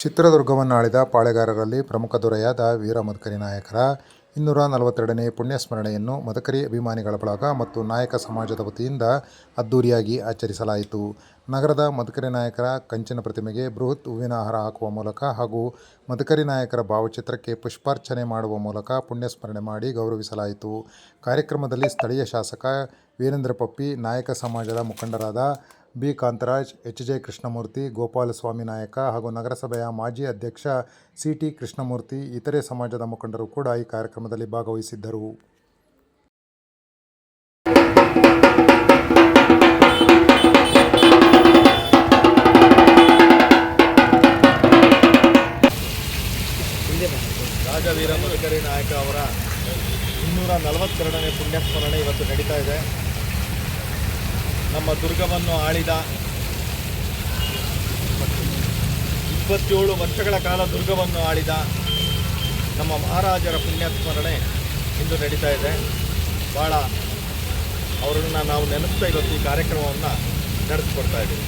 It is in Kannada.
ಚಿತ್ರದುರ್ಗವನ್ನು ಆಳಿದ ಪಾಳೆಗಾರರಲ್ಲಿ ಪ್ರಮುಖ ದೊರೆಯಾದ ವೀರ ಮದಕರಿ ನಾಯಕರ ಇನ್ನೂರ ನಲವತ್ತೆರಡನೇ ಪುಣ್ಯಸ್ಮರಣೆಯನ್ನು ಮದಕರಿ ಅಭಿಮಾನಿಗಳ ಬಳಗ ಮತ್ತು ನಾಯಕ ಸಮಾಜದ ವತಿಯಿಂದ ಅದ್ದೂರಿಯಾಗಿ ಆಚರಿಸಲಾಯಿತು. ನಗರದ ಮದಕರಿ ನಾಯಕರ ಕಂಚಿನ ಪ್ರತಿಮೆಗೆ ಬೃಹತ್ ಹೂವಿನ ಹಾರ ಹಾಕುವ ಮೂಲಕ ಹಾಗೂ ಮದಕರಿ ನಾಯಕರ ಭಾವಚಿತ್ರಕ್ಕೆ ಪುಷ್ಪಾರ್ಚನೆ ಮಾಡುವ ಮೂಲಕ ಪುಣ್ಯಸ್ಮರಣೆ ಮಾಡಿ ಗೌರವಿಸಲಾಯಿತು. ಕಾರ್ಯಕ್ರಮದಲ್ಲಿ ಸ್ಥಳೀಯ ಶಾಸಕ ವೀರೇಂದ್ರ ಪಪ್ಪಿ, ನಾಯಕ ಸಮಾಜದ ಮುಖಂಡರಾದ B. Kantharaj, H. J. Krishnamurthy Gopalaswamy Nayaka ಹಾಗೂ ನಗರಸಭೆಯ ಮಾಜಿ ಅಧ್ಯಕ್ಷ ಸಿ. ಟಿ. ಕೃಷ್ಣಮೂರ್ತಿ, ಇತರೆ ಸಮಾಜದ ಮುಖಂಡರು ಕೂಡ ಈ ಕಾರ್ಯಕ್ರಮದಲ್ಲಿ ಭಾಗವಹಿಸಿದ್ದರು. ರಾಜವೀರ ಮದಕರಿ ನಾಯಕ ಅವರ ಇನ್ನೂರ ನಲವತ್ತೆರಡನೇ ಪುಣ್ಯಸ್ಮರಣೆ ಇವತ್ತು ನಡೀತಾ ಇದೆ. ನಮ್ಮ ದುರ್ಗವನ್ನು ಆಳಿದ ಇಪ್ಪತ್ತೇಳು ವರ್ಷಗಳ ಕಾಲ ದುರ್ಗವನ್ನು ಆಳಿದ ನಮ್ಮ ಮಹಾರಾಜರ ಪುಣ್ಯಸ್ಮರಣೆ ಇಂದು ನಡೀತಾ ಇದೆ. ಭಾಳ ಅವರನ್ನು ನಾವು ನೆನೆಸ್ತಾ ಇವತ್ತು ಈ ಕಾರ್ಯಕ್ರಮವನ್ನು ನಡೆಸ್ಕೊಡ್ತಾ ಇದ್ದೀವಿ.